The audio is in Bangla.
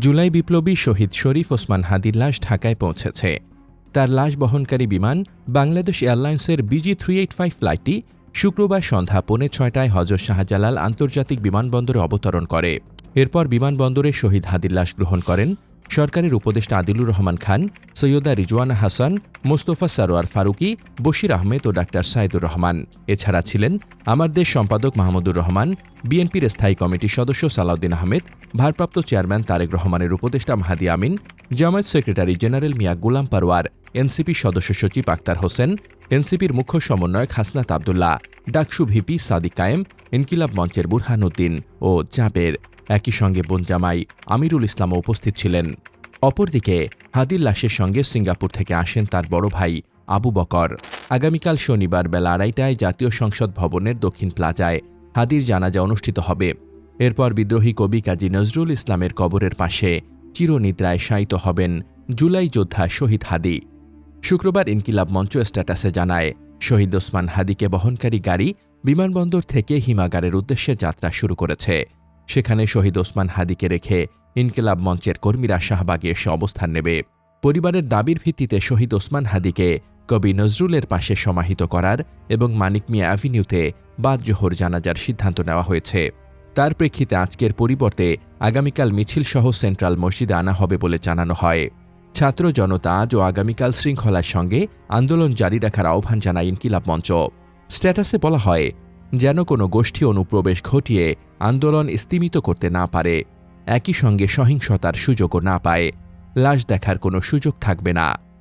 জুলাই বিপ্লবী শহীদ শরীফ ওসমান হাদির লাশ ঢাকায় পৌঁছেছে। তার লাশ বহনকারী বিমান বাংলাদেশ এয়ারলাইন্সের বিজি থ্রি এইট ফাইভ ফ্লাইটটি শুক্রবার সন্ধ্যা পৌনে ছয়টায় হজর শাহজালাল আন্তর্জাতিক বিমানবন্দরে অবতরণ করে। এরপর বিমানবন্দরে শহীদ হাদির লাশ গ্রহণ করেন সরকারের উপদেষ্টা আদিলুর রহমান খান, সৈয়দা রিজওয়ানা হাসান, মোস্তফা সারোয়ার ফারুকি, বশির আহমেদ ও ডাক্তার সাইদুর রহমান। এছাড়া ছিলেন আমার দেশ সম্পাদক মাহমুদুর রহমান, বিএনপির স্থায়ী কমিটির সদস্য সালাউদ্দিন আহমেদ, ভারপ্রাপ্ত চেয়ারম্যান তারেক রহমানের উপদেষ্টা Mahdi Amin, Jamaat secretary general Mia Golam Parwar NCP সদস্য সচিব আক্তার হোসেন, এনসিপির মুখ্য সমন্বয়ক হাসনাত আবদুল্লাহ, ডাকসু ভিপি সাদিক কায়েম, ইনকিলাব মঞ্চের বুরহানুদ্দিন ও জাবের। একই সঙ্গে বনজামাই আমিরুল ইসলামও উপস্থিত ছিলেন। অপরদিকে হাদির লাশের সঙ্গে সিঙ্গাপুর থেকে আসেন তার বড় ভাই আবু বকর। আগামীকাল শনিবার বেলা আড়াইটায় জাতীয় সংসদ ভবনের দক্ষিণ প্লাজায় হাদির জানাজা অনুষ্ঠিত হবে। এরপর বিদ্রোহী কবি কাজী নজরুল ইসলামের কবরের পাশে চিরনিদ্রায় শায়িত হবেন জুলাই যোদ্ধা শহীদ হাদি। শুক্রবার ইনকিলাব মঞ্চ স্ট্যাটাসে জানায়, শহীদ ওসমান হাদিকে বহনকারী গাড়ি বিমানবন্দর থেকে হিমাগারের উদ্দেশ্যে যাত্রা শুরু করেছে। সেখানে শহীদ ওসমান হাদিকে রেখে ইনকিলাব মঞ্চের কর্মীরা শাহবাগে এসে অবস্থান নেবে। পরিবারের দাবির ভিত্তিতে শহীদ ওসমান হাদিকে কবি নজরুলের পাশে সমাহিত করার এবং মানিক মিয়া অ্যাভিনিউতে বাদ জোহর জানাজার সিদ্ধান্ত নেওয়া হয়েছে। তার প্রেক্ষিতে আজকের পরিবর্তে আগামীকাল মিছিল সহ সেন্ট্রাল মসজিদে আনা হবে বলে জানানো হয়। ছাত্র জনতা আজ ও আগামীকাল শৃঙ্খলার সঙ্গে আন্দোলন জারি রাখার আহ্বান জানায় ইনকিলাব মঞ্চ। স্ট্যাটাসে বলা হয় যেন কোনো গোষ্ঠী অনুপ্রবেশ ঘটিয়ে আন্দোলন স্তিমিত করতে না পারে, একই সঙ্গে সহিংসতার সুযোগও না পায়, লাশ দেখার কোনো সুযোগ থাকবে না।